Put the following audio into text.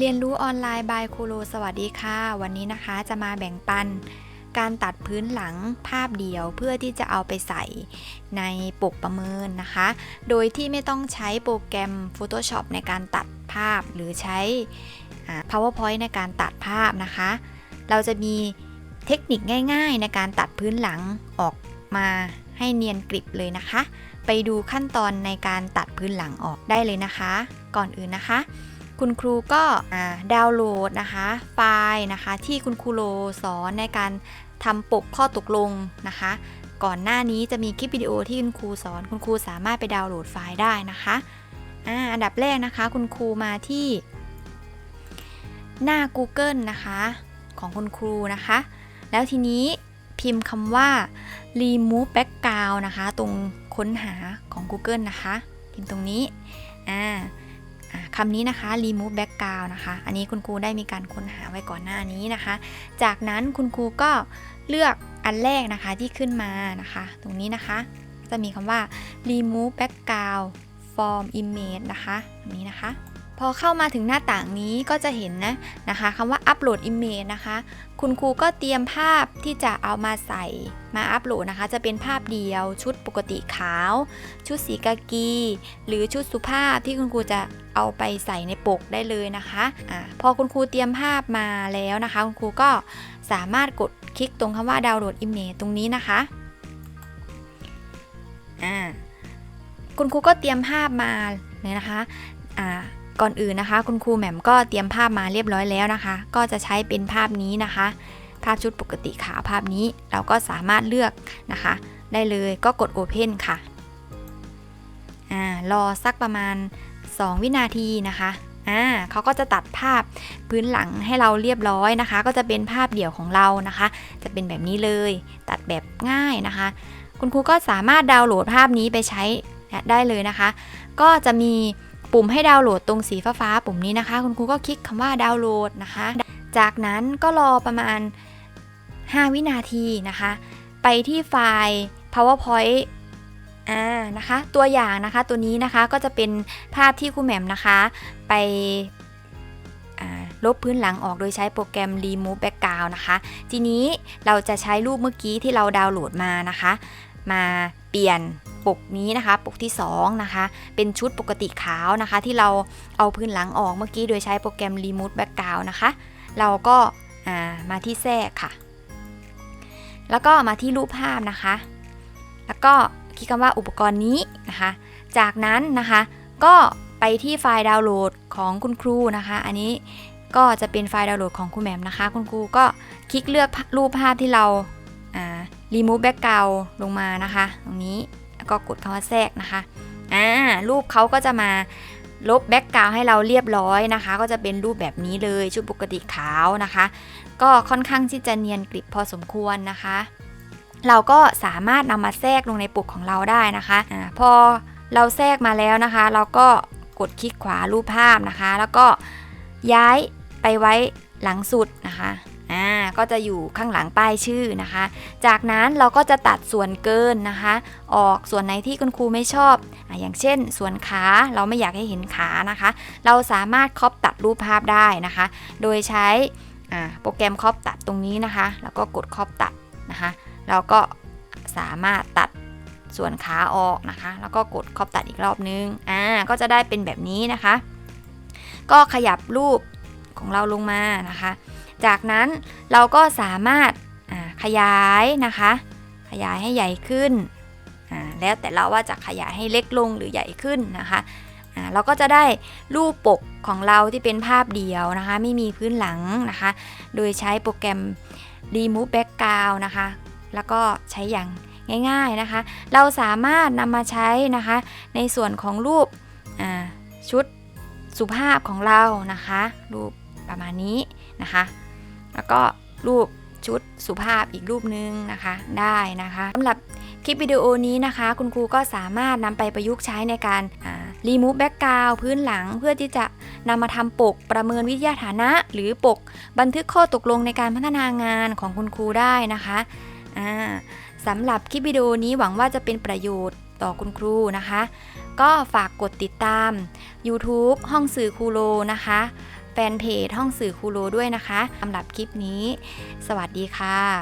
เรียนรู้ออนไลน์บายครูโรสวัสดีค่ะ วันนี้นะคะจะมาแบ่งปัน การตัดพื้นหลังภาพเดียวเพื่อที่จะเอาไปใส่ในปกประเมินนะคะ โดยที่ไม่ต้องใช้โปรแกรม Photoshop ในการตัดภาพหรือใช้ PowerPoint ในการตัดภาพนะคะ เราจะมีเทคนิคง่าย ๆ ในการตัดพื้นหลังออกมาให้เนียนกริบเลยนะคะ ไปดูขั้นตอนในการตัดพื้นหลังออกได้เลยนะคะ ก่อนอื่นนะคะ คุณครูก็ดาวน์โหลดนะคะไฟล์นะคะที่คุณครูโลสอนในการทำปกข้อตกลงนะคะ ก่อนหน้านี้จะมีคลิปวิดีโอที่คุณครูสอน คุณครูสามารถไปดาวน์โหลดไฟล์ได้นะคะอ่าอันดับแรกนะคะ คุณครูมาที่หน้า Google นะคะ ของคุณครูนะคะ แล้วทีนี้พิมพ์คำว่า remove background นะคะ ตรงค้นหาของ Google นะคะ พิมพ์ตรงนี้อ่า คำนี้นะคะ remove background นะคะ อันนี้คุณครูได้มีการค้นหาไว้ก่อนหน้านี้นะคะ จากนั้นคุณครูก็เลือกอันแรกนะคะที่ขึ้นมานะคะ ตรงนี้นะคะ จะมีคำว่า remove background from image นะคะตรงนี้นะคะ พอเข้ามาถึงหน้าต่างนี้ก็จะเห็นนะนะคะคำว่า upload image นะคะ คุณครูก็เตรียมภาพที่จะเอามาใส่มาอัปโหลดนะคะ จะเป็นภาพเดียว ชุดปกติขาว ชุดสีกากี หรือชุดสุภาพที่คุณครูจะเอาไปใส่ในปกได้เลยนะคะอะพอคุณครูเตรียมภาพมาแล้วนะคะ คุณครูก็สามารถกดคลิกตรงคำว่าดาวน์โหลดอิมเมจตรงนี้นะคะอ่าคุณครูก็เตรียมภาพมาเลยนะคะอ่า ก่อนอื่นนะคะ คุณครูแหม่มก็เตรียมภาพมาเรียบร้อยแล้วนะคะ ก็จะใช้เป็นภาพนี้นะคะ ภาพชุดปกติขาวภาพนี้เราก็สามารถเลือกนะคะ ได้เลยก็กด Open ค่ะอ่ารอสักประมาณ 2 วินาทีนะคะอ่าเขาก็จะตัดภาพพื้นหลังให้เราเรียบร้อยนะคะ ก็จะเป็นภาพเดี่ยวของเรานะคะ จะเป็นแบบนี้เลยตัดแบบง่ายนะคะ คุณครูก็สามารถดาวน์โหลดภาพนี้ไปใช้ได้เลยนะคะ ก็จะมี ปุ่มให้ดาวน์โหลดตรงสีฟ้าๆปุ่มนี้นะคะ คุณครูก็คลิกคำว่าดาวน์โหลดนะคะ จากนั้นก็รอประมาณ 5 วินาทีนะคะ ไปที่ไฟล์ powerpoint อ่านะคะ ตัวอย่างนะคะตัวนี้นะคะก็จะเป็นภาพที่ครูแหม่มนะคะ ไปลบพื้นหลังออกโดยใช้โปรแกรม remove background นะคะ ทีนี้เราจะใช้รูปเมื่อกี้ที่เราดาวน์โหลดมานะคะ มาเปลี่ยน ปกนี้นะคะ ปกที่2นะคะ เป็นชุดปกติขาวนะคะ ที่เราเอาพื้นหลังออกเมื่อกี้โดยใช้โปรแกรม remove background นะคะ เราก็ามาที่แทรกค่ะ แล้วก็มาที่รูปภาพนะคะ แล้วก็คลิกคำว่าอุปกรณ์นี้นะคะ จากนั้นนะคะก็ไปที่ไฟล์ดาวน์โหลดของคุณครูนะคะ อันนี้ก็จะเป็นไฟล์ดาวน์โหลดของคุณแหม่มนะคะ คุณครูก็คลิกเลือกรูปภาพที่เราอ่า remove background ลงมานะคะ ตรงนี้ ก็กดคำว่าแทรกนะคะอ่ารูปเขาก็จะมาลบแบ็กกราวให้เราเรียบร้อยนะคะ ก็จะเป็นรูปแบบนี้เลยชุดปกติขาวนะคะ ก็ค่อนข้างที่จะเนียนกริบพอสมควรนะคะ เราก็สามารถนำมาแทรกลงในปกของเราได้นะคะอาพอเราแทรกมาแล้วนะคะ เราก็กดคลิกขวารูปภาพนะคะ แล้วก็ย้ายไปไว้หลังสุดนะคะ อ่าก็จะอยู่ข้างหลังป้ายชื่อนะคะ จากนั้นเราก็จะตัดส่วนเกินนะคะ ออกส่วนไหนที่คุณครูไม่ชอบออย่างเช่น ส่วนขาเราไม่อยากให้เห็นขานะคะ เราสามารถครอปตัดรูปภาพได้นะคะ โดยใช้โปรแกรมครอปตัดตรงนี้นะคะ แล้วก็กดครอปตัดนะคะเราก็สามารถตัดส่วนขาออกนะคะ แล้วก็กดครอบตัดอีกรอบนึง อ่า ก็จะได้เป็นแบบนี้นะคะ ก็ขยับรูปของเราลงมานะคะ จากนั้นเราก็สามารถขยายนะคะ ขยายให้ใหญ่ขึ้น แล้วแต่เราว่าจะขยายให้เล็กลงหรือใหญ่ขึ้นนะคะเราก็จะได้รูปปกของเราที่เป็นภาพเดียวนะคะ ไม่มีพื้นหลังนะคะ โดยใช้โปรแกรม remove background นะคะ แล้วก็ใช้อย่างง่ายๆนะคะ เราสามารถนำมาใช้นะคะ ในส่วนของรูปชุดสุภาพของเรานะคะ รูปประมาณนี้นะคะ แล้วก็รูปชุดสุภาพอีกรูปนึงนะคะได้นะคะสำหรับคลิปวิดีโอนี้นะคะ คุณครูก็สามารถนำไปประยุกต์ใช้ในการรีมูฟแบ็กกราวพื้นหลังเพื่อที่จะนำมาทำปกประเมินวิทยาฐานะ หรือปกบันทึกข้อตกลงในการพัฒนางานของคุณครูได้นะคะสำหรับคลิปวิดีโอนี้หวังว่าจะเป็นประโยชน์ต่อคุณครูนะคะ ก็ฝากกดติดตาม YouTube ห้องสื่อครูโลนะคะ ฟนเพจห้องสื่อครูโรด้วยนะคะสำหรับคลิปนี้ สวัสดีค่ะ